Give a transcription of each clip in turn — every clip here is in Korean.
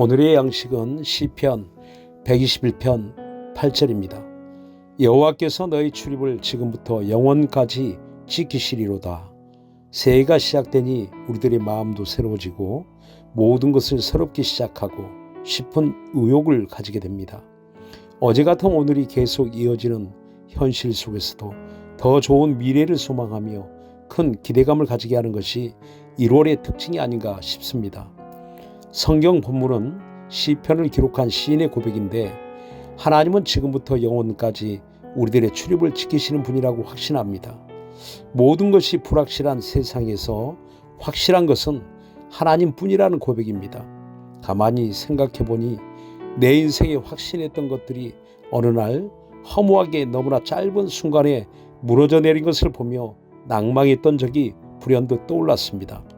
오늘의 양식은 시편 121편 8절입니다. 여호와께서 너희 출입을 지금부터 영원까지 지키시리로다. 새해가 시작되니 우리들의 마음도 새로워지고 모든 것을 새롭게 시작하고 싶은 의욕을 가지게 됩니다. 어제 같은 오늘이 계속 이어지는 현실 속에서도 더 좋은 미래를 소망하며 큰 기대감을 가지게 하는 것이 1월의 특징이 아닌가 싶습니다. 성경 본문은 시편을 기록한 시인의 고백인데 하나님은 지금부터 영원까지 우리들의 출입을 지키시는 분이라고 확신합니다. 모든 것이 불확실한 세상에서 확실한 것은 하나님뿐이라는 고백입니다. 가만히 생각해 보니 내 인생에 확신했던 것들이 어느 날 허무하게 너무나 짧은 순간에 무너져 내린 것을 보며 낭망했던 적이 불현듯 떠올랐습니다.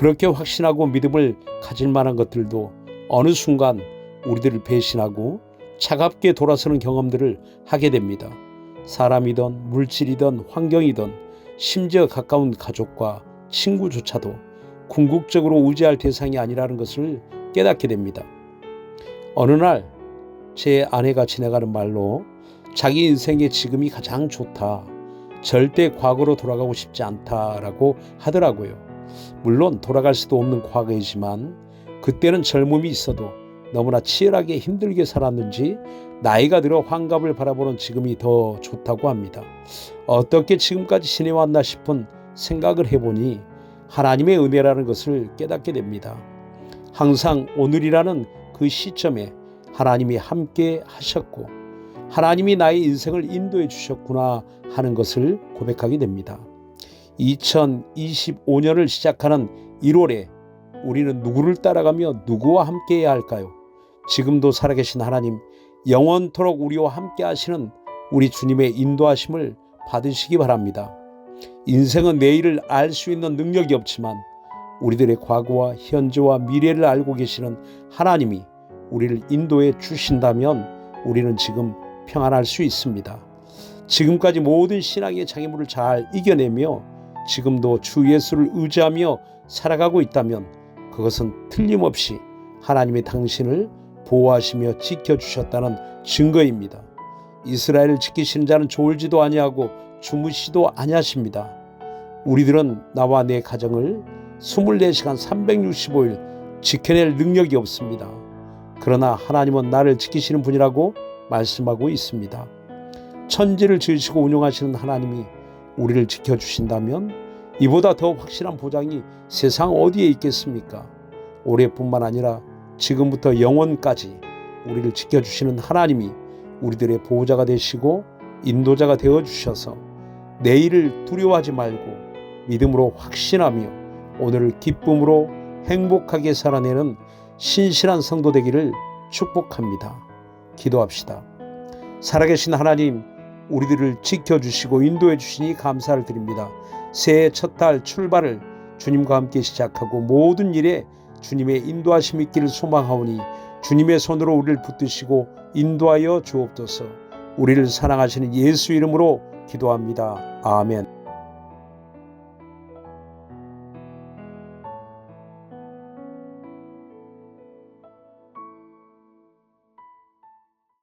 그렇게 확신하고 믿음을 가질 만한 것들도 어느 순간 우리들을 배신하고 차갑게 돌아서는 경험들을 하게 됩니다. 사람이든 물질이든 환경이든 심지어 가까운 가족과 친구조차도 궁극적으로 의지할 대상이 아니라는 것을 깨닫게 됩니다. 어느 날 제 아내가 지나가는 말로 자기 인생의 지금이 가장 좋다. 절대 과거로 돌아가고 싶지 않다라고 하더라고요. 물론 돌아갈 수도 없는 과거이지만 그때는 젊음이 있어도 너무나 치열하게 힘들게 살았는지 나이가 들어 환갑을 바라보는 지금이 더 좋다고 합니다. 어떻게 지금까지 지내왔나 싶은 생각을 해보니 하나님의 은혜라는 것을 깨닫게 됩니다. 항상 오늘이라는 그 시점에 하나님이 함께 하셨고 하나님이 나의 인생을 인도해 주셨구나 하는 것을 고백하게 됩니다. 2025년을 시작하는 1월에 우리는 누구를 따라가며 누구와 함께 해야 할까요? 지금도 살아계신 하나님, 영원토록 우리와 함께 하시는 우리 주님의 인도하심을 받으시기 바랍니다. 인생은 내일을 알 수 있는 능력이 없지만 우리들의 과거와 현재와 미래를 알고 계시는 하나님이 우리를 인도해 주신다면 우리는 지금 평안할 수 있습니다. 지금까지 모든 신앙의 장애물을 잘 이겨내며 지금도 주 예수를 의지하며 살아가고 있다면 그것은 틀림없이 하나님의 당신을 보호하시며 지켜주셨다는 증거입니다. 이스라엘을 지키시는 자는 졸지도 아니하고 주무시도 아니하십니다. 우리들은 나와 내 가정을 24시간 365일 지켜낼 능력이 없습니다. 그러나 하나님은 나를 지키시는 분이라고 말씀하고 있습니다. 천지를 지으시고 운영하시는 하나님이 우리를 지켜주신다면 이보다 더 확실한 보장이 세상 어디에 있겠습니까? 올해뿐만 아니라 지금부터 영원까지 우리를 지켜주시는 하나님이 우리들의 보호자가 되시고 인도자가 되어 주셔서 내일을 두려워하지 말고 믿음으로 확신하며 오늘을 기쁨으로 행복하게 살아내는 신실한 성도 되기를 축복합니다. 기도합시다. 살아계신 하나님, 우리들을 지켜주시고 인도해 주시니 감사를 드립니다. 새해 첫 달 출발을 주님과 함께 시작하고 모든 일에 주님의 인도하심 있기를 소망하오니 주님의 손으로 우리를 붙드시고 인도하여 주옵소서. 우리를 사랑하시는 예수 이름으로 기도합니다. 아멘.